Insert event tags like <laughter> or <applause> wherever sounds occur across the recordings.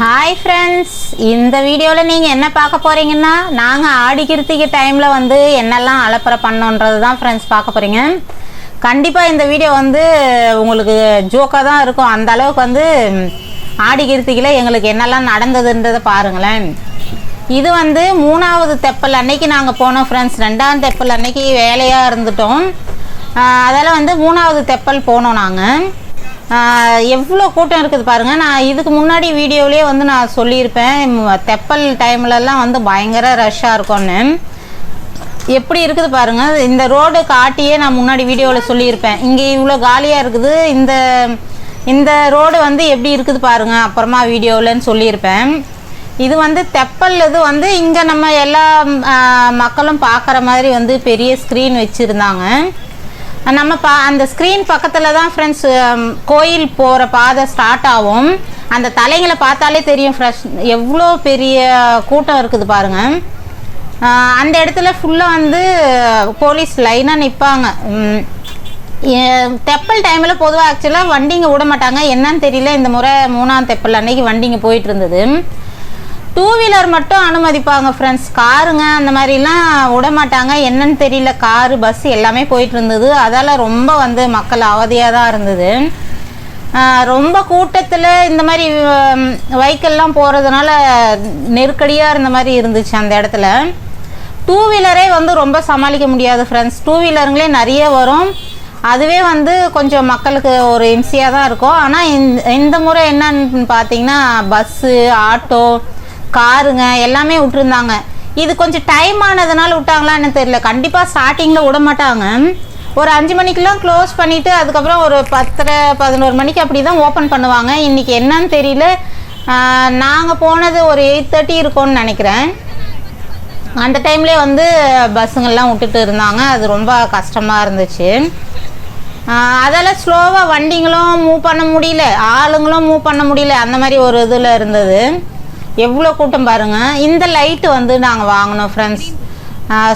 Hi friends இந்த வீடியோவில் நீங்கள் என்ன பார்க்க போகிறீங்கன்னா நாங்கள் ஆடி கிருத்திகை டைமில் வந்து என்னெல்லாம் அலப்பறை பண்ணோன்றது தான் ஃப்ரெண்ட்ஸ் பார்க்க போகிறீங்க கண்டிப்பாக இந்த வீடியோ வந்து உங்களுக்கு ஜோக்காக தான் இருக்கும். அந்த அளவுக்கு வந்து ஆடி கிருத்திகையில் எங்களுக்கு என்னெல்லாம் நடந்ததுன்றதை பாருங்களேன். இது வந்து மூணாவது தெப்பல் அன்னைக்கு நாங்கள் போனோம் ஃப்ரெண்ட்ஸ் ரெண்டாவது தெப்பல் அன்னைக்கு வேலையாக இருந்துட்டோம். அதில் வந்து மூணாவது தெப்பல் போனோம் நாங்கள் எவ்வளோ கூட்டம் இருக்குது பாருங்கள் நான் இதுக்கு முன்னாடி வீடியோவிலே வந்து நான் சொல்லியிருப்பேன். தெப்பல் டைம்லலாம் வந்து பயங்கர ரஷ்ஷாக இருக்கும்னு. எப்படி இருக்குது பாருங்க. இந்த ரோடு காட்டியே நான் முன்னாடி வீடியோவில் சொல்லியிருப்பேன். இங்கே இவ்வளோ காலியாக இருக்குது. இந்த இந்த ரோடு வந்து எப்படி இருக்குது பாருங்க. அப்புறமா வீடியோவில்னு சொல்லியிருப்பேன். இது வந்து தெப்பல் இது வந்து இங்கே நம்ம எல்லா மக்களும் பார்க்குற மாதிரி வந்து பெரிய ஸ்க்ரீன் வச்சுருந்தாங்க. நம்ம பா அந்த ஸ்க்ரீன் பக்கத்தில் தான் ஃப்ரெண்ட்ஸ் கோயில் போகிற பாதை ஸ்டார்ட் ஆகும். அந்த தலைங்களை பார்த்தாலே தெரியும் ஃப்ரெஷ் எவ்வளோ பெரிய கூட்டம் இருக்குது பாருங்கள் அந்த இடத்துல ஃபுல்லாக வந்து போலீஸ் லைனாக நிற்பாங்க தெப்பல் டைமில் பொதுவாக ஆக்சுவலாக வண்டிங்க விட மாட்டாங்க. என்னன்னு தெரியல. இந்த முறை மூணாம் தெப்பல் அன்னைக்கு வண்டிங்க போயிட்டு இருந்தது. டூ வீலர் மட்டும் அனுமதிப்பாங்க ஃப்ரெண்ட்ஸ் காருங்க அந்த மாதிரிலாம் விட மாட்டாங்க என்னன்னு தெரியல. காரு பஸ் எல்லாமே போயிட்டு இருந்தது அதால் ரொம்ப வந்து மக்கள் அவதியாக தான் இருந்தது ரொம்ப கூட்டத்தில் இந்த மாதிரி வைக்கல்லாம் போகிறதுனால நெருக்கடியாக இருந்த மாதிரி இருந்துச்சு அந்த இடத்துல. டூ வீலரே வந்து ரொம்ப சமாளிக்க முடியாது ஃப்ரெண்ட்ஸ் டூ வீலருங்களே நிறைய வரும். அதுவே வந்து கொஞ்சம் மக்களுக்கு ஒரு இம்சியாக தான் இருக்கும். ஆனால் இந்த இந்த முறை என்னன்னு பார்த்தீங்கன்னா பஸ்ஸு ஆட்டோ காருங்க எல்லாமே விட்டுருந்தாங்க. இது கொஞ்சம் டைம் ஆனதுனால விட்டாங்களான்னு தெரியல. கண்டிப்பாக ஸ்டார்டிங்கில் விட மாட்டாங்க. ஒரு அஞ்சு மணிக்கெலாம் க்ளோஸ் பண்ணிவிட்டு அதுக்கப்புறம் ஒரு பத்தரை பதினோரு மணிக்கு அப்படி தான் ஓப்பன் பண்ணுவாங்க. இன்றைக்கி என்னன்னு தெரியல. நாங்கள் போனது ஒரு எயிட் தேர்ட்டி இருக்கும்னு நினைக்கிறேன். அந்த டைம்லேயே வந்து பஸ்ஸுங்கள்லாம் விட்டுட்டு இருந்தாங்க. அது ரொம்ப கஷ்டமாக இருந்துச்சு. அதால் அதெல்லாம் ஸ்லோவாக வண்டிங்களும் மூவ் பண்ண முடியல. ஆளுங்களும் மூவ் பண்ண முடியல. அந்த மாதிரி ஒரு இதில் இருந்தது. எவ்வளோ கூட்டம் பாருங்கள் இந்த லைட்டு வந்து நாங்கள் வாங்கினோம் ஃப்ரெண்ட்ஸ்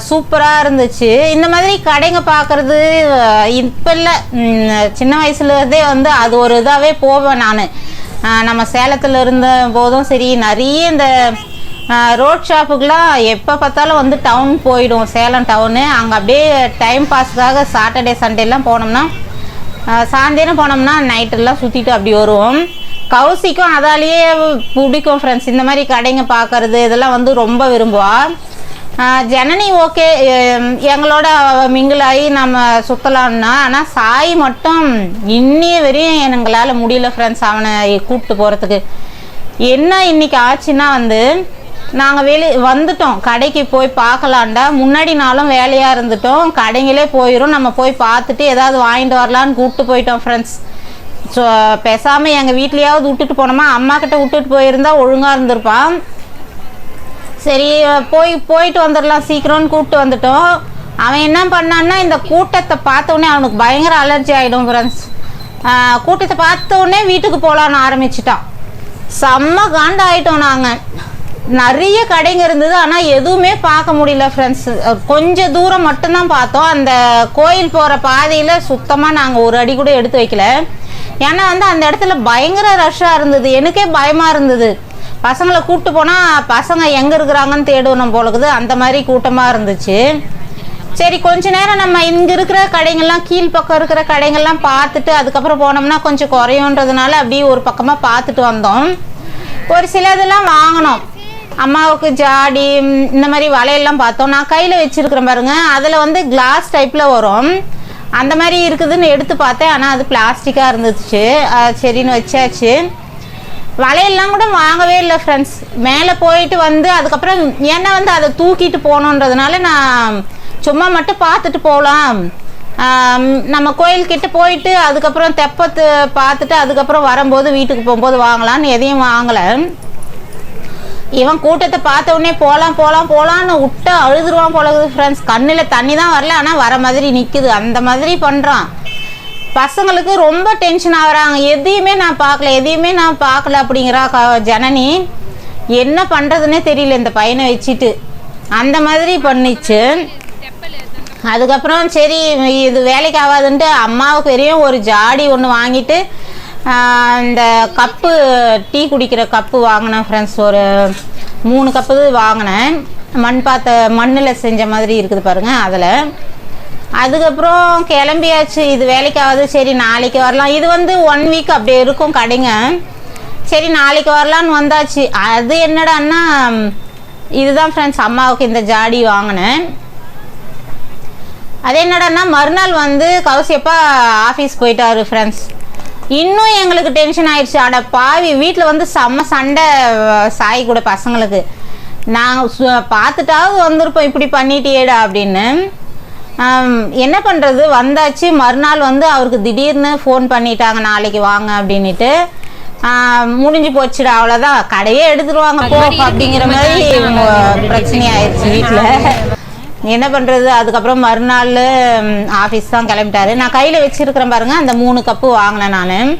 சூப்பராக இருந்துச்சு. இந்த மாதிரி கடைங்க பார்க்குறது இப்போ இல்லை. சின்ன வயசுலேருந்தே வந்து அது ஒரு இதாகவே போவேன் நான். நம்ம சேலத்தில் இருந்த போதும் சரி நிறைய இந்த ரோட் ஷாப்புக்கெலாம் எப்போ பார்த்தாலும் வந்து டவுன் போயிடும் சேலம் டவுனு அங்கே அப்படியே டைம் பாஸ்க்காக சாட்டர்டே சண்டேலாம் போனோம்னா சாயந்தரம் போனோம்னா நைட்டெல்லாம் சுற்றிட்டு அப்படி வருவோம். கௌசிக்கும் அதாலேயே பிடிக்கும் ஃப்ரெண்ட்ஸ் இந்த மாதிரி கடைங்க பார்க்கறது இதெல்லாம் வந்து ரொம்ப விரும்புவா. ஜனனி ஓகே. எங்களோட மிங்கிள் ஆகி நம்ம சுற்றலான்னா ஆனால் சாய் மட்டும் இன்னிய வரையும் எங்களால் முடியல ஃப்ரெண்ட்ஸ் அவனை கூப்பிட்டு போகிறதுக்கு என்ன இன்னைக்கு ஆச்சுன்னா வந்து நாங்கள் வெளி வந்துட்டோம். கடைக்கு போய் பார்க்கலான்டா முன்னாடி நாளும் வேலையாக இருந்துட்டோம். கடைங்களே போயிடும் நம்ம போய் பார்த்துட்டு ஏதாவது வாங்கிட்டு வரலான்னு கூப்பிட்டு போயிட்டோம் ஃப்ரெண்ட்ஸ் ஸோ பேசாமல் எங்கள் வீட்லேயாவது விட்டுட்டு போனோமா? அம்மா கிட்ட விட்டுட்டு போயிருந்தா ஒழுங்காக இருந்திருப்பான். சரி போய் போயிட்டு வந்துடலாம் சீக்கிரம்னு கூப்பிட்டு வந்துட்டோம். அவன் என்ன பண்ணான்னா இந்த கூட்டத்தை பார்த்தோன்னே அவனுக்கு பயங்கர அலர்ஜி ஆகிடும் ஃப்ரெண்ட்ஸ் கூட்டத்தை பார்த்தோன்னே வீட்டுக்கு போகலான்னு ஆரம்பிச்சிட்டான். செம்ம காண்டாயிட்டோம் நாங்கள் நிறைய கடைங்க இருந்தது ஆனால் எதுவுமே பார்க்க முடியல ஃப்ரெண்ட்ஸ் கொஞ்சம் தூரம் மட்டும்தான் பார்த்தோம். அந்த கோயில் போகிற பாதையில் சுத்தமாக நாங்கள் ஒரு அடி கூட எடுத்து வைக்கல. ஏன்னா வந்து அந்த இடத்துல பயங்கர ரஷ்ஷாக இருந்தது. எனக்கே பயமாக இருந்தது. பசங்களை கூப்பிட்டு போனால் பசங்க எங்கே இருக்கிறாங்கன்னு தேடணும் போலக்குது அந்த மாதிரி கூட்டமாக இருந்துச்சு. சரி கொஞ்ச நேரம் நம்ம இங்கே இருக்கிற கடைங்கள்லாம் கீழ் பக்கம் இருக்கிற கடைங்கள்லாம் பார்த்துட்டு அதுக்கப்புறம் போனோம்னா கொஞ்சம் குறையுன்றதுனால அப்படியே ஒரு பக்கமாக பார்த்துட்டு வந்தோம். ஒரு சில இதெல்லாம் வாங்கினோம். அம்மாவுக்கு ஜாடி இந்த மாதிரி வலையெல்லாம் பார்த்தோம். நான் கையில் வச்சுருக்கிறேன் பாருங்க. அதில் வந்து கிளாஸ் டைப்பில் வரும். அந்த மாதிரி இருக்குதுன்னு எடுத்து பார்த்தேன். ஆனால் அது பிளாஸ்டிக்காக இருந்துச்சு. சரின்னு வச்சாச்சு. வலையெல்லாம் கூட வாங்கவே இல்லை ஃப்ரெண்ட்ஸ் மேலே போயிட்டு வந்து அதுக்கப்புறம் ஏன்னா வந்து அதை தூக்கிட்டு போகணுன்றதுனால நான் சும்மா மட்டும் பார்த்துட்டு போகலாம். நம்ம கோயில்கிட்ட போயிட்டு அதுக்கப்புறம் தெப்பத்தை பார்த்துட்டு அதுக்கப்புறம் வரும்போது வீட்டுக்கு போகும்போது வாங்கலாம்னு எதையும் வாங்கலை. இவன் கூட்டத்தை பார்த்த உடனே போகலாம் போகலாம் போகலான்னு விட்டு அழுதுருவான் போலகுது ஃப்ரெண்ட்ஸ் கண்ணில் தண்ணி தான் வரல ஆனால் வர மாதிரி நிற்குது அந்த மாதிரி பண்ணுறான் பசங்களுக்கு ரொம்ப டென்ஷன் ஆகிறாங்க. எதையுமே நான் பார்க்கல எதையுமே நான் பார்க்கல அப்படிங்கிறா க- ஜனனி. என்ன பண்ணுறதுனே தெரியல இந்த பையனை வச்சுட்டு. அந்த மாதிரி பண்ணிச்சு. அதுக்கப்புறம் சரி இது வேலைக்கு ஆகாதுன்ட்டு அம்மாவுக்கு பெரிய ஒரு ஜாடி ஒன்று வாங்கிட்டு இந்த கப்பு டீ குடிக்கிற கப்பு வாங்கினேன் ஃப்ரெண்ட்ஸ் ஒரு மூணு கப்பு வாங்கினேன். மண் பாத்த மண்ணில் செஞ்ச மாதிரி இருக்குது பாருங்கள் அதில். அதுக்கப்புறம் கிளம்பியாச்சு. இது வேலைக்காவது சரி நாளைக்கு வரலாம். இது வந்து ஒன் வீக் அப்படி இருக்கும் கடைங்க. சரி நாளைக்கு வரலான்னு வந்தாச்சு. அது என்னடான்னா இதுதான் ஃப்ரெண்ட்ஸ் அம்மாவுக்கு இந்த ஜாடி வாங்கினேன். அது என்னடான்னா மறுநாள் வந்து கௌசியப்பா ஆஃபீஸ் போயிட்டாரு ஃப்ரெண்ட்ஸ் இன்னும் எங்களுக்கு டென்ஷன் ஆயிடுச்சு. அட பாவி வீட்டில் வந்து செம்ம சண்டை சாய் கூட பசங்களுக்கு. நாங்கள் பார்த்துட்டாவது வந்திருப்போம். இப்படி பண்ணிட்டியேடா அப்படின்னு. என்ன பண்ணுறது வந்தாச்சு. மறுநாள் வந்து அவருக்கு திடீர்னு ஃபோன் பண்ணிட்டாங்க. நாளைக்கு வாங்க அப்படின்ட்டு முடிஞ்சு போச்சுடா. அவ்வளோதான் கடையே எடுத்துருவாங்க. போ அப்படிங்கிற மாதிரி பிரச்சனை ஆயிடுச்சு வீட்டில் என்ன பண்ணுறது அதுக்கப்புறம் மறுநாள் ஆஃபீஸ் தான் கிளம்பிட்டாரு. நான் கையில் வச்சுருக்கிறேன் பாருங்கள் அந்த மூணு கப்பு வாங்கினேன் நான்.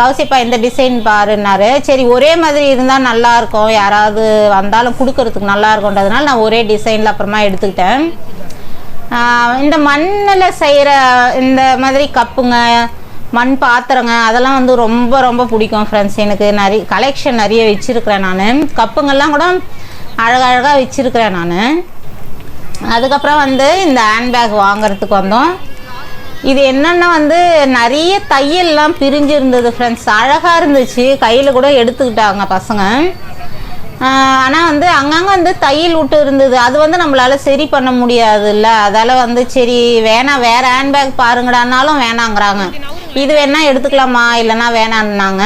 கௌசிப்பா இந்த டிசைன் பாருன்னாரு. சரி ஒரே மாதிரி இருந்தால் நல்லாயிருக்கும் யாராவது வந்தாலும் கொடுக்கறதுக்கு நல்லா இருக்கும்ன்றதுனால நான் ஒரே டிசைனில் அப்புறமா எடுத்துக்கிட்டேன். இந்த மண்ணில் செய்கிற இந்த மாதிரி கப்புங்க மண் பாத்திரங்க அதெல்லாம் வந்து ரொம்ப ரொம்ப பிடிக்கும் ஃப்ரெண்ட்ஸ் எனக்கு நிறைய கலெக்ஷன் நிறைய வச்சுருக்கிறேன் நான். கப்புங்கள்லாம் கூட அழகழகாக வச்சுருக்கிறேன் நான். அதுக்கப்புறம் வந்து இந்த ஹேண்ட்பேக் வாங்குறதுக்கு வந்தோம். இது என்னென்னா வந்து நிறைய தையல்லாம் பிரிஞ்சு இருந்தது ஃப்ரெண்ட்ஸ் அழகாக இருந்துச்சு. கையில் கூட எடுத்துக்கிட்டாங்க பசங்க. ஆனால் வந்து அங்கங்கே வந்து தையல் விட்டு இருந்தது. அது வந்து நம்மளால் சரி பண்ண முடியாதுல்ல. அதால் வந்து சரி வேணாம் வேறு ஹேண்ட்பேக் பாருங்கடானாலும் வேணாங்கிறாங்க. இது வேணால் எடுத்துக்கலாமா? இல்லைன்னா வேணான்னாங்க.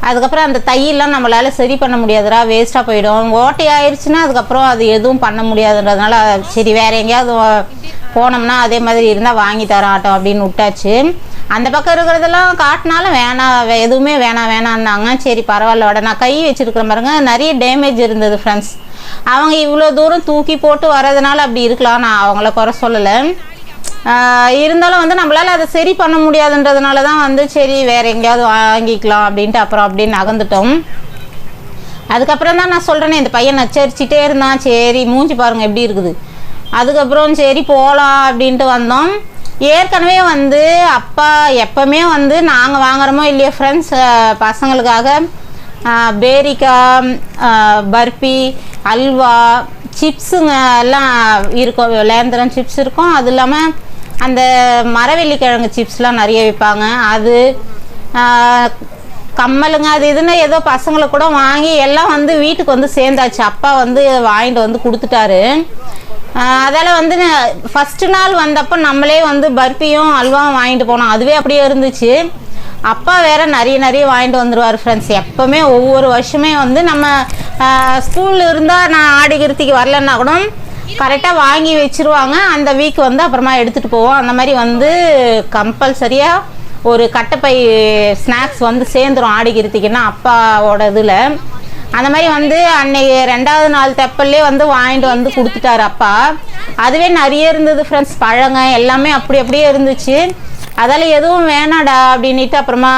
அதுக்கப்புறம் அந்த தையெல்லாம் நம்மளால் சரி பண்ண முடியாதுடா வேஸ்ட்டாக போயிடும். ஓட்டை ஆயிடுச்சுன்னா அதுக்கப்புறம் அது எதுவும் பண்ண முடியாதுன்றதுனால சரி வேறு எங்கேயாவது போனோம்னா அதே மாதிரி இருந்தால் வாங்கி தரோம் ஆட்டோம் அப்படின்னு விட்டாச்சு. அந்த பக்கம் இருக்கிறதெல்லாம் காட்டினாலும் வேணாம் வே- எதுவுமே வேணாம் வேணான்னாங்க. சரி பரவாயில்ல வட. நான் கை வச்சிருக்கிறேன் பாருங்க நிறைய டேமேஜ் இருந்தது ஃப்ரெண்ட்ஸ் அவங்க இவ்வளோ தூரம் தூக்கி போட்டு வர்றதுனால அப்படி இருக்கலாம். நான் அவங்கள குறை சொல்லலை. இருந்தாலும் வந்து நம்மளால் அதை சரி பண்ண முடியாதுன்றதுனால தான் வந்து சரி வேறு எங்கேயாவது வாங்கிக்கலாம் அப்படின்ட்டு அப்புறம் அப்படியே நகர்ந்துட்டோம். அதுக்கப்புறம் தான் நான் சொல்கிறேனே இந்த பையன் நச்சரிச்சிட்டே இருந்தான். சரி மூஞ்சி பாருங்கள் எப்படி இருக்குது. அதுக்கப்புறம் சரி போகலாம் அப்படின்ட்டு வந்தோம். ஏற்கனவே வந்து அப்பா எப்பவுமே வந்து நாங்கள் வாங்குறோமோ இல்லையோ ஃப்ரெண்ட்ஸ் பசங்களுக்காக பேரிக்கா பேரிக்காய் பர்பி அல்வா சிப்ஸுங்க எல்லாம் இருக்கும். லேந்திரம் சிப்ஸ் இருக்கும். அது இல்லாமல் அந்த மரவெள்ளிக்கிழங்கு சிப்ஸ்லாம் நிறைய விற்பாங்க. அது கம்மலுங்க அது இதுன்னு ஏதோ பசங்களுக்கு கூட வாங்கி எல்லாம் வந்து வீட்டுக்கு வந்து சேர்ந்தாச்சு. அப்பா வந்து வாங்கிட்டு வந்து கொடுத்துட்டாரு. அதால் வந்து ஃபஸ்ட்டு நாள் வந்தப்போ நம்மளே வந்து பர்பியும் அல்வாவும் வாங்கிட்டு போனோம். அதுவே அப்படியே இருந்துச்சு. அப்பா வேற நிறைய நிறைய வாங்கிட்டு வந்துடுவார் ஃப்ரெண்ட்ஸ் எப்போவுமே ஒவ்வொரு வருஷமே வந்து நம்ம ஸ்கூலில் இருந்தால் நான் ஆடி கிருத்திக்கு வரலன்னா கூட கரெக்டாக வாங்கி வச்சிருவாங்க. அந்த வீக் வந்து அப்புறமா எடுத்துகிட்டு போவோம். அந்த மாதிரி வந்து கம்பல்சரியாக ஒரு கட்டைப்பை ஸ்நாக்ஸ் வந்து சேர்ந்துரும் ஆடிக்கிறதுக்குன்னா அப்பாவோட இதில். அந்த மாதிரி வந்து அன்னைக்கு ரெண்டாவது நாள் தெப்பல்லே வந்து வாங்கிட்டு வந்து கொடுத்துட்டாரு அப்பா. அதுவே நிறைய இருந்தது ஃப்ரெண்ட்ஸ் பழங்க எல்லாமே அப்படி அப்படியே இருந்துச்சு. அதால் எதுவும் வேணாடா அப்படின்ட்டு அப்புறமா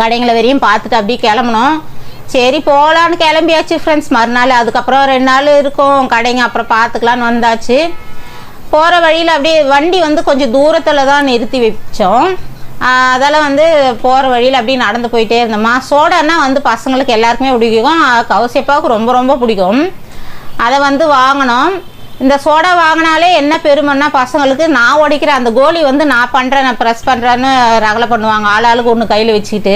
கடைங்களை வரையும் பார்த்துட்டு அப்படியே கிளம்புனோம். சரி போகலான்னு கிளம்பியாச்சு ஃப்ரெண்ட்ஸ் மறுநாள் அதுக்கப்புறம் ரெண்டு நாள் இருக்கும். கடைங்க அப்புறம் பார்த்துக்கலான்னு வந்தாச்சு. போகிற வழியில் அப்படியே வண்டி வந்து கொஞ்சம் தூரத்தில் தான் நிறுத்தி வச்சோம். அதெல்லாம் வந்து போகிற வழியில் அப்படியே நடந்து போயிட்டே இருந்தோமா. சோடானா வந்து பசங்களுக்கு எல்லாருக்குமே பிடிக்கும். கவுசியப்பாவுக்கு ரொம்ப ரொம்ப பிடிக்கும். அதை வந்து வாங்கினோம். இந்த சோடா வாங்கினாலே என்ன பெருமைன்னா பசங்களுக்கு நான் உடைக்கிற அந்த கோலி வந்து நான் பண்ணுறேன் நான் ப்ரெஸ் பண்ணுறேன்னு ரகலை பண்ணுவாங்க. ஆள் ஆளுக்கு ஒன்று கையில் வச்சுக்கிட்டு.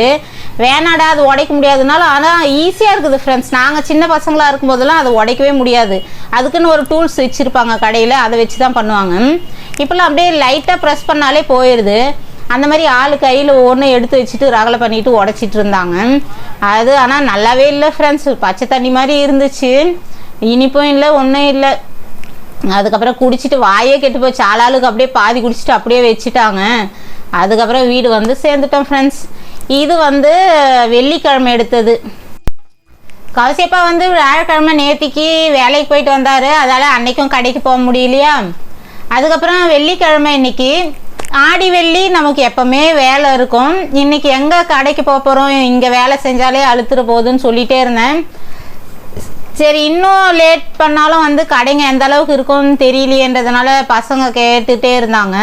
வேணாடா அது உடைக்க முடியாதுனாலும் ஆனால் ஈஸியாக இருக்குது ஃப்ரெண்ட்ஸ் நாங்கள் சின்ன பசங்களாக இருக்கும்போதெல்லாம் அதை உடைக்கவே முடியாது. அதுக்குன்னு ஒரு டூல்ஸ் வச்சுருப்பாங்க கடையில் அதை வச்சு தான் பண்ணுவாங்க இப்போல்லாம் அப்படியே லைட்டாக ப்ரெஸ் பண்ணாலே போயிடுது அந்த மாதிரி ஆள் கையில் ஒன்று எடுத்து வச்சுட்டு ரகலை பண்ணிட்டு உடச்சிட்டு இருந்தாங்க. அது ஆனால் நல்லாவே இல்லை ஃப்ரெண்ட்ஸ் பச்சை தண்ணி மாதிரி இருந்துச்சு. இனிப்பும் இல்லை ஒன்றும் இல்லை. அதுக்கப்புறம் குடிச்சிட்டு வாயே கெட்டு போச்சு. ஆளாளுக்கு அப்படியே பாதி குடிச்சிட்டு அப்படியே வச்சுட்டாங்க. அதுக்கப்புறம் வீடு வந்து சேர்ந்துட்டோம் ஃப்ரெண்ட்ஸ் இது வந்து வெள்ளிக்கிழமை எடுத்தது கௌசியப்பா வந்து வியாழக்கிழமை நேத்திக்கு வேலைக்கு போயிட்டு வந்தார். அதால் அன்னைக்கும் கடைக்கு போக முடியலையா? அதுக்கப்புறம் வெள்ளிக்கிழமை இன்னைக்கு ஆடி வெள்ளி நமக்கு எப்பவுமே வேலை இருக்கும். இன்னைக்கு எங்கே கடைக்கு போக போகிறோம் இங்கே வேலை செஞ்சாலே அழுத்துற போகுதுன்னு சொல்லிகிட்டே இருந்தேன். சரி இன்னும் லேட் பண்ணாலும் வந்து கடைங்க எந்த அளவுக்கு இருக்கும்னு தெரியலையேன்றதுனால பசங்க கேட்டுகிட்டே இருந்தாங்க.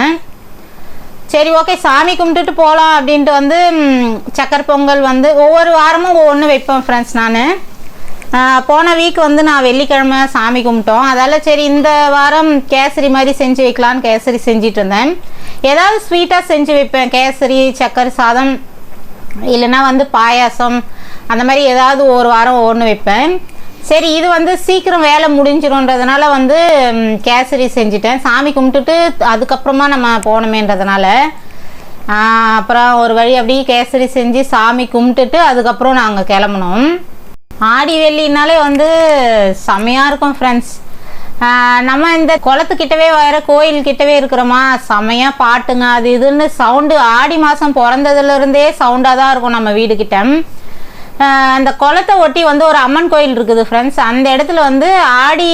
சரி ஓகே சாமி கும்பிட்டுட்டு போகலாம் அப்படின்ட்டு வந்து ம், சக்கரை பொங்கல் வந்து ஒவ்வொரு வாரமும் ஒவ்வொன்று வைப்பேன் ஃப்ரெண்ட்ஸ் நான். போன வீக் வந்து நான் வெள்ளிக்கிழமை சாமி கும்பிட்டோம். அதால் சரி இந்த வாரம் கேசரி மாதிரி செஞ்சு வைக்கலான்னு கேசரி செஞ்சிட்டு இருந்தேன். ஏதாவது ஸ்வீட்டாக செஞ்சு வைப்பேன். கேசரி சக்கரை சாதம் இல்லைன்னா வந்து பாயாசம் அந்த மாதிரி ஏதாவது ஒரு வாரம் ஒன்று வைப்பேன். சரி இது வந்து சீக்கிரம் வேலை முடிஞ்சிரும்ன்றதுனால வந்து கேசரி செஞ்சிட்டேன். சாமி கும்பிட்டுட்டு அதுக்கப்புறமா நம்ம போனோமேன்றதுனால அப்புறம் ஒரு வழி அப்படியே கேசரி செஞ்சு சாமி கும்பிட்டுட்டு அதுக்கப்புறம் நாங்கள் கிளம்புனோம். ஆடி வெள்ளினாலே வந்து செமையாக இருக்கும் ஃப்ரெண்ட்ஸ் நம்ம இந்த குளத்துக்கிட்டவே வேற கோயில் கிட்டவே இருக்கிறோமா? செமையாக பாட்டுங்க அது இதுன்னு சவுண்டு ஆடி மாதம் பிறந்ததுலேருந்தே சவுண்டாக தான் இருக்கும் நம்ம வீடுக்கிட்ட அந்த குளத்தை ஒட்டி வந்து ஒரு அம்மன் கோயில் இருக்குது ஃப்ரெண்ட்ஸ் அந்த இடத்துல வந்து ஆடி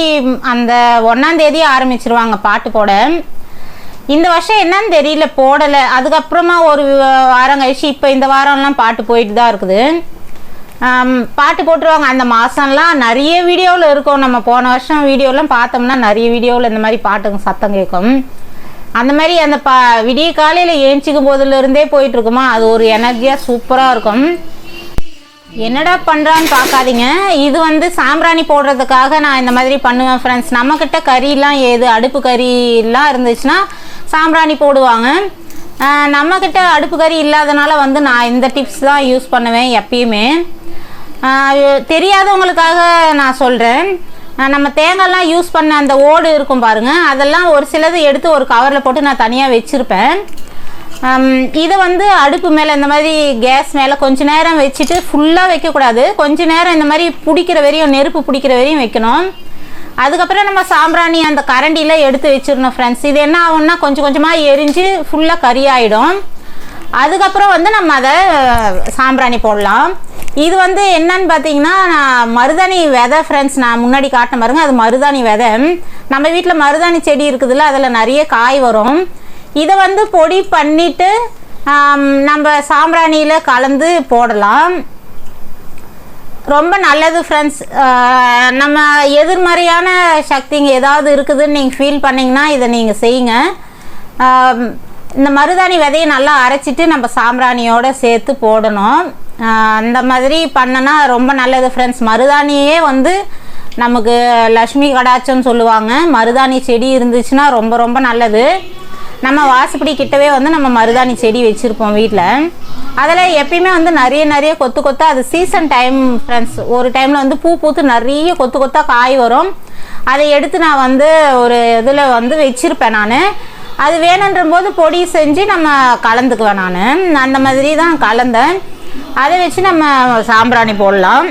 அந்த ஒன்றாந்தேதி ஆரம்பிச்சிருவாங்க பாட்டு போட. இந்த வருஷம் என்னன்னு தெரியல போடலை. அதுக்கப்புறமா ஒரு வாரம் கழிச்சு இப்போ இந்த வாரம்லாம் பாட்டு போயிட்டு தான் இருக்குது. பாட்டு போட்டுருவாங்க. அந்த மாதம்லாம் நிறைய வீடியோவில் இருக்கும். நம்ம போன வருஷம் வீடியோலாம் பார்த்தோம்னா நிறைய வீடியோவில் இந்த மாதிரி பாட்டுங்க சத்தம் கேட்கும். அந்த மாதிரி அந்த பா விடிய காலையில் ஏஞ்சிக்கும் போதுலேருந்தே போயிட்டுருக்குமா அது ஒரு எனர்ஜியாக சூப்பராக இருக்கும். என்னடா பண்ணுறான்னு பார்க்காதீங்க. இது வந்து சாம்பிராணி போடுறதுக்காக நான் இந்த மாதிரி பண்ணுவேன் ஃப்ரெண்ட்ஸ் நம்மக்கிட்ட கறிலாம் ஏது? அடுப்பு கறிலாம் இருந்துச்சுன்னா சாம்பிராணி போடுவாங்க. நம்மக்கிட்ட அடுப்பு கறி இல்லாதனால வந்து நான் இந்த டிப்ஸ் தான் யூஸ் பண்ணுவேன் எப்பயுமே. தெரியாதவங்களுக்காக நான் சொல்கிறேன் நம்ம தேங்காய்லாம் யூஸ் பண்ண அந்த ஓடு இருக்கும் பாருங்கள் அதெல்லாம் ஒரு சிலது எடுத்து ஒரு கவரில் போட்டு நான் தனியாக வச்சுருப்பேன். இதை வந்து அடுப்பு மேலே இந்த மாதிரி கேஸ் மேலே கொஞ்ச நேரம் வச்சுட்டு ஃபுல்லாக வைக்கக்கூடாது. கொஞ்ச நேரம் இந்த மாதிரி பிடிக்கிற வரையும் நெருப்பு பிடிக்கிற வரையும் வைக்கணும். அதுக்கப்புறம் நம்ம சாம்பிராணி அந்த கரண்டியில் எடுத்து வச்சிடணும் ஃப்ரெண்ட்ஸ் இது என்ன ஆகும்னா கொஞ்சம் கொஞ்சமாக எரிஞ்சு ஃபுல்லாக கறியாயிடும் அதுக்கப்புறம் வந்து நம்ம அதை சாம்பிராணி போடலாம். இது வந்து என்னன்னு பார்த்தீங்கன்னா நான் மருதாணி விதை ஃப்ரெண்ட்ஸ் நான் முன்னாடி காட்டின பாருங்க அது மருதாணி விதை. நம்ம வீட்டில் மருதாணி செடி இருக்குதுல்ல அதில் நிறைய காய் வரும். இதை வந்து பொடி பண்ணிட்டு நம்ம சாம்பிராணியில் கலந்து போடலாம். ரொம்ப நல்லது ஃப்ரெண்ட்ஸ் நம்ம எதிர்மறையான சக்திங்க ஏதாவது இருக்குதுன்னு நீங்கள் ஃபீல் பண்ணிங்கன்னா இதை நீங்கள் செய்யுங்க. இந்த மருதாணி விதையை நல்லா அரைச்சிட்டு நம்ம சாம்பிராணியோடு சேர்த்து போடணும். அந்த மாதிரி பண்ணனா ரொம்ப நல்லது ஃப்ரெண்ட்ஸ் மருதாணியே வந்து நமக்கு லக்ஷ்மி கடாச்சம்னு சொல்லுவாங்க. மருதாணி செடி இருந்துச்சுன்னா ரொம்ப ரொம்ப நல்லது. நம்ம வாசப்படி கிட்டவே வந்து நம்ம மருதாணி செடி வச்சுருப்போம் வீட்டில் அதில் எப்பயுமே வந்து நிறைய நிறைய கொத்து கொத்தா அது சீசன் டைம் ஃப்ரெண்ட்ஸ் ஒரு டைமில் வந்து பூ பூத்து நிறைய கொத்து கொத்தா காய் வரும். அதை எடுத்து நான் வந்து ஒரு இதில் வந்து வச்சுருப்பேன் நான். அது வேணுன்ற போது பொடி செஞ்சு நம்ம கலந்துக்குவேன் நான். அந்த மாதிரி தான் கலந்தேன். அதை வச்சு நம்ம சாம்பிராணி போடலாம்.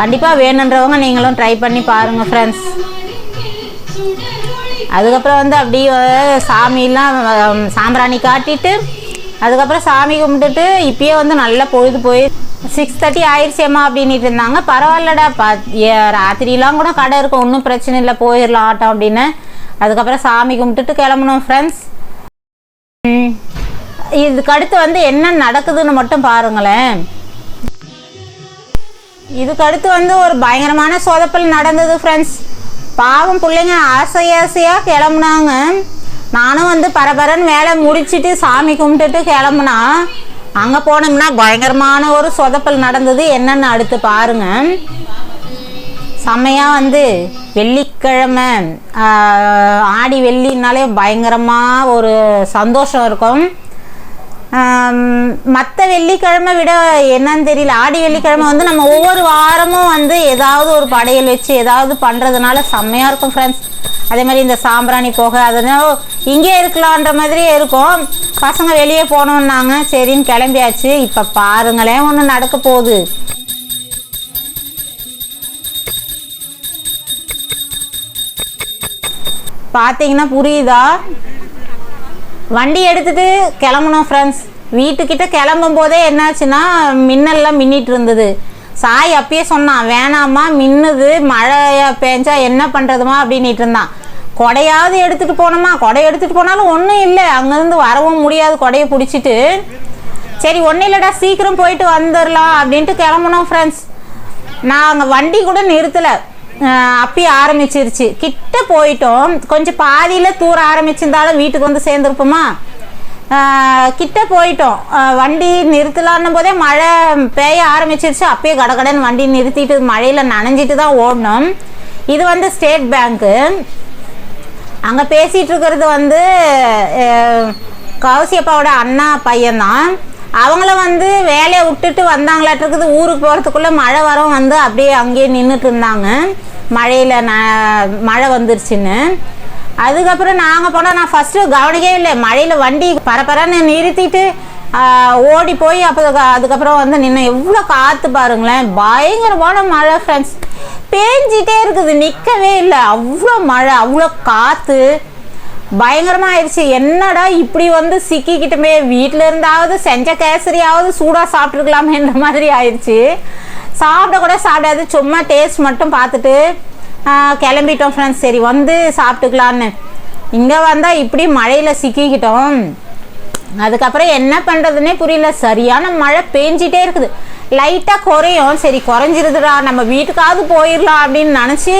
கண்டிப்பாக வேணுன்றவங்க நீங்களும் ட்ரை பண்ணி பாருங்கள் ஃப்ரெண்ட்ஸ் அதுக்கப்புறம் வந்து அப்படியே சாமியெல்லாம் சாம்பிராணி காட்டிட்டு அதுக்கப்புறம் சாமி கும்பிட்டுட்டு இப்பயே வந்து நல்லா பொழுது போய் சிக்ஸ் தேர்ட்டி ஆயிடுச்சேம்மா அப்படின்ட்டு இருந்தாங்க. பரவாயில்லடா பா ராத்திரிலாம் கூட கடை இருக்கும் ஒன்றும் பிரச்சனை இல்லை போயிடலாம் ஆட்டம் அப்படின்னு. அதுக்கப்புறம் சாமி கும்பிட்டுட்டு கிளம்பணும் ஃப்ரெண்ட்ஸ் இதுக்கடுத்து வந்து என்ன நடக்குதுன்னு மட்டும் பாருங்களேன். இதுக்கடுத்து வந்து ஒரு பயங்கரமான சொதப்பல் நடந்தது ஃப்ரெண்ட்ஸ் பாவம் பிள்ளைங்க ஆசை ஆசையாக கிளம்புனாங்க. நானும் வந்து பரபரன்னு வேலை முடிச்சிட்டு சாமி கும்பிட்டுட்டு கிளம்புனா அங்கே போனோம்னா பயங்கரமான ஒரு சொதப்பல் நடந்தது. என்னென்னு அடுத்து பாருங்க. செம்மையாக வந்து வெள்ளிக்கிழமை ஆடி வெள்ளினாலே பயங்கரமாக ஒரு சந்தோஷம் இருக்கும். மற்ற வெள்ளிக்கிழமை விட என்னன்னு தெரியல. ஆடி வெள்ளிக்கிழமை வந்து நம்ம ஒவ்வொரு வாரமும் வந்து ஏதாவது ஒரு படையல் வச்சு ஏதாவது பண்ணுறதுனால செம்மையாக இருக்கும் ஃப்ரெண்ட்ஸ் அதே மாதிரி இந்த சாம்பிராணி போக அதனால இங்கே இருக்கலான்ற மாதிரியே இருக்கும். பசங்க வெளியே போனோம்னாங்க சரின்னு கிளம்பியாச்சு. இப்போ பாருங்களேன் ஒன்று நடக்க போகுது. பார்த்தீங்கன்னா புரியுதா? வண்டி எடுத்துட்டு கிளம்புனோம் ஃப்ரெண்ட்ஸ் வீட்டுக்கிட்ட கிளம்பும் போதே என்னாச்சுன்னா மின்னல்லாம் மின்னிட்டு இருந்தது. சாய் அப்பயே சொன்னான் வேணாமா மின்னுது மழை பேஞ்சா என்ன பண்ணுறதுமா அப்படின்ட்டு இருந்தான். கொடையாவது எடுத்துகிட்டு போனோமா? கொடை எடுத்துகிட்டு போனாலும் ஒன்றும் இல்லை. அங்கேருந்து வரவும் முடியாது கொடையை பிடிச்சிட்டு. சரி ஒன்றும் இல்லைடா சீக்கிரம் போயிட்டு வந்துடலாம் அப்படின்ட்டு கிளம்புனோம் ஃப்ரெண்ட்ஸ் நான் அங்கே வண்டி கூட நிறுத்தலை. அப்பயே ஆரம்பிச்சிருச்சு. கிட்ட போயிட்டோம். கொஞ்சம் பாதியில் தூர ஆரம்பிச்சிருந்தாலும் வீட்டுக்கு வந்து சேர்ந்துருப்போமா? கிட்ட போயிட்டோம். வண்டி நிறுத்தலான்னும் போதே மழை பெய்ய ஆரம்பிச்சிருச்சு. அப்பயே கடகடன்னு வண்டி நிறுத்திட்டு மழையில் நனைஞ்சிட்டு தான் ஓடணும். இது வந்து ஸ்டேட் பேங்க்கு. அங்கே பேசிகிட்டு இருக்கிறது வந்து கௌசியப்பாவோட அண்ணா பையன்தான். அவங்கள வந்து வேலையை விட்டுட்டு வந்தாங்களாட்டு இருக்குது ஊருக்கு போகிறதுக்குள்ளே மழை வரும் வந்து அப்படியே அங்கேயே நின்றுட்டு இருந்தாங்க. மழையில் நான் மழை வந்துருச்சுன்னு. அதுக்கப்புறம் நாங்கள் போனால் நான் ஃபஸ்ட்டு கவனிக்கவே இல்லை. மழையில் வண்டி பரபரன்னு நிறுத்திட்டு ஓடி போய் அப்போ அதுக்கப்புறம் வந்து நின்று எவ்வளோ காற்று பாருங்களேன். பயங்கரமான மழை ஃப்ரெண்ட்ஸ் பேஞ்சிட்டே இருக்குது. நிற்கவே இல்லை. அவ்வளோ மழை அவ்வளோ காற்று பயங்கரமாக ஆயிடுச்சு என்னடா இப்படி வந்து சிக்கிக்கிட்டுமே வீட்டில் இருந்தாவது செஞ்ச கேசரியாவது சூடாக சாப்பிட்ருக்கலாமேன்ற மாதிரி ஆயிடுச்சு சாப்பிட கூட சாப்பிடாது. சும்மா டேஸ்ட் மட்டும் பார்த்துட்டு கிளம்பிட்டோம் ஃப்ரெண்ட்ஸ் சரி வந்து சாப்பிட்டுக்கலான்னு இங்கே வந்தால் இப்படி மழையில் சிக்கிக்கிட்டோம். அதுக்கப்புறம் என்ன பண்ணுறதுனே புரியல. சரியான மழை பேஞ்சிட்டே இருக்குது. லைட்டாக குறையும். சரி குறைஞ்சிருதுடா. நம்ம வீட்டுக்காவது போயிடலாம் அப்படின்னு நினச்சி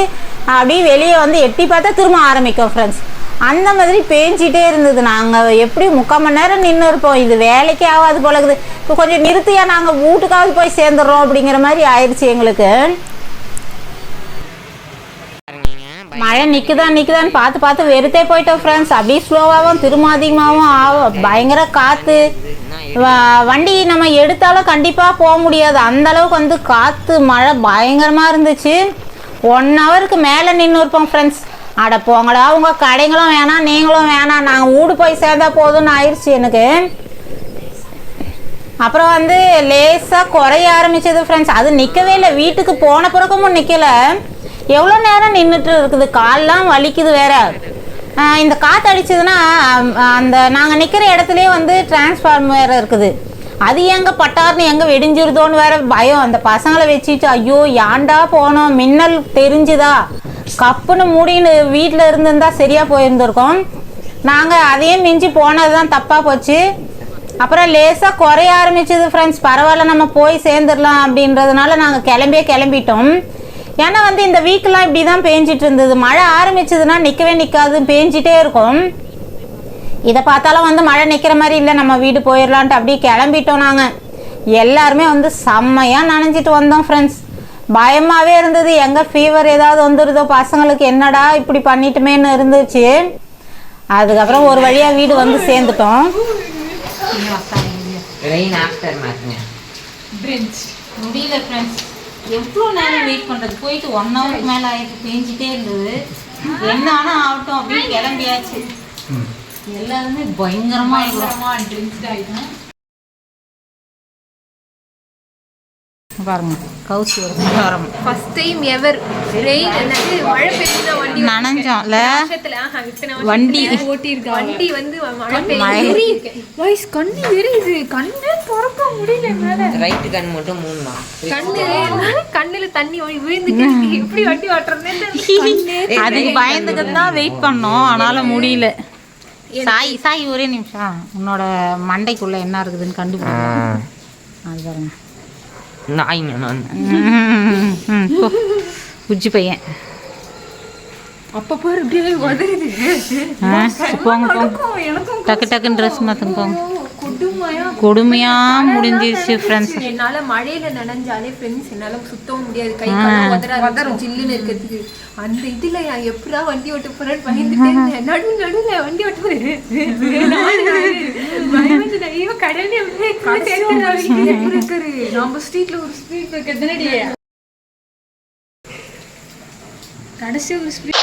அப்படியே வெளியே வந்து எட்டி பார்த்தா திரும்ப ஆரம்பிக்கும் ஃப்ரெண்ட்ஸ் அந்த மாதிரி பேஞ்சிட்டே இருந்தது. நாங்கள் எப்படி முக்கால் மணி நேரம் நின்று இருப்போம். இது வேலைக்கே ஆகாது போல இருக்குது. இப்போ கொஞ்சம் நிறுத்தியா நாங்கள் வீட்டுக்காவது போய் சேர்ந்துடுறோம் அப்படிங்கிற மாதிரி ஆயிடுச்சு எங்களுக்கு. மழை நிற்குதான் நிற்குதான்னு பார்த்து பார்த்து வெறுத்தே போயிட்டோம் ஃப்ரெண்ட்ஸ் அப்படியே ஸ்லோவாகவும் திரும்ப அதிகமாகவும் ஆகும் பயங்கர காற்று வண்டி நம்ம எடுத்தாலும் கண்டிப்பாக போக முடியாது. அந்த அளவுக்கு வந்து காற்று மழை பயங்கரமாக இருந்துச்சு. ஒன் ஹவருக்கு மேலே நின்று இருப்போம் ஃப்ரெண்ட்ஸ் அட போங்கடா உங்கள் கடைங்களும் வேணாம் நீங்களும் வேணாம். நாங்கள் வீடு போய் சேர்ந்தா போதும்னு ஆயிடுச்சு எனக்கு. அப்புறம் வந்து லேசாக குறைய ஆரம்பிச்சது ஃப்ரெண்ட்ஸ் அது நிற்கவே இல்லை. வீட்டுக்கு போன பிறக்கமும் நிற்கலை எவ்வளோ நேரம் நின்றுட்டு இருக்குது? கால்லாம் வலிக்குது வேற. இந்த காற்று அடிச்சதுன்னா அந்த நாங்கள் நிற்கிற இடத்துலே வந்து டிரான்ஸ்ஃபார்ம் வேறு இருக்குது. அது எங்கே பட்டார்னு எங்கே வெடிஞ்சிருதோன்னு வேற பயம். அந்த பசங்களை வச்சுட்டு ஐயோ ஏன்டா போனோம்? மின்னல் தெரிஞ்சுதா? கப்புன்னு மூடின்னு வீட்டில் இருந்திருந்தா சரியாக போயிருந்திருக்கோம். நாங்கள் அதையும் மிஞ்சி போனது தான் தப்பாக போச்சு. அப்புறம் லேசாக குறைய ஆரம்பிச்சது ஃப்ரெண்ட்ஸ் பரவாயில்ல நம்ம போய் சேர்ந்துடலாம் அப்படின்றதுனால நாங்கள் கிளம்பியே கிளம்பிட்டோம். ஏன்னா வந்து இந்த வீக்கெலாம் இப்படி தான் பேஞ்சிட்டு இருந்தது. மழை ஆரம்பிச்சதுன்னா நிற்கவே நிற்காது பேஞ்சிட்டே இருக்கும். இதை பார்த்தாலும் வந்து மழை நிற்கிற மாதிரி இல்லை நம்ம வீடு போயிடலான்ட்டு அப்படியே கிளம்பிட்டோம் நாங்கள் எல்லாருமே வந்து செம்மையாக நனைஞ்சிட்டு வந்தோம் ஃப்ரெண்ட்ஸ் பயமாகவே இருந்தது. எங்கே ஃபீவர் ஏதாவது வந்துருதோ பசங்களுக்கு என்னடா இப்படி பண்ணிட்டுமேன்னு இருந்துச்சு. அதுக்கப்புறம் ஒரு வழியாக வீடு வந்து சேர்ந்துட்டோம். முடியல ஃப்ரெண்ட்ஸ் எவ்வளோ நேரம் வெயிட் பண்ணுறது போயிட்டு ஒன் ஹவருக்கு மேலே ஆயிட்டு பேஞ்சிட்டே இருந்தது. என்ன ஆனால் ஆகட்டும் அப்படின்னு கிளம்பியாச்சு. எல்லாருமே பயங்கரமாக பாருங்க கவுசி ஒரு சுகாரம். ஃபர்ஸ்ட் டைம் எவர் ரெயின் என்னது மழை பெய்யுதா வண்டி நனைஞ்சோம்ல வருஷத்துல ஆஹா இத்தனை வண்டி. வருஷத்துல ஓட்டியிருக்காங்க வண்டி வந்து மழை மழை. பெய்யுது. வாய்ஸ் கண்ணு எரியுது. கண்ணே திறக்க முடியல என்னால. ரைட்டு கண் மட்டும் கண்ணு கண்ணுல தண்ணி இருக்கு. <laughs> எப்படி வண்டி ஓட்டுறதுன்னு <laughs> அதுக்கு பயந்துக்கிட்டு தான் வெயிட் பண்ணோம். ஆனாலும் முடியல. சாய் சாய் ஒரே நிமிஷம். உன்னோட மண்டைக்குள்ள என்ன இருக்குதுன்னு கண்டுபிடிக்கலாம் அது பாருங்க. நாய்ங்க நான். <laughs> குச்சி பையன். அப்ப பாரு இப்படியே உதறுது ஆ, போங்க போங்க. டக்கு டக்குன்னு ட்ரெஸ் மாற்றுங்க போங்க. கொடுமையா கொடுமையா முடிஞ்சிருச்சு ஃப்ரெண்ட்ஸ் என்னால மழையில நனைஞ்சாலே ஃப்ரெண்ட்ஸ் என்னால சுத்தவும் முடியாது. கை காலம் உதறாது ஜில்லுன்னு இருக்கிறதுக்கு. அந்த இதுல நான் எப்படா வண்டி ஓட்ட போறேன்னு பயந்துட்டே இருந்தேன் நடு நடுல வண்டி ஓட்ட போறேன். ஐயோ கடலே இருக்காரு நம்ம ஸ்ட்ரீட்ல ஒரு ஸ்ட்ரீட் இருக்கிறதுனடி கடைசி ஒரு ஸ்ட்ரீட்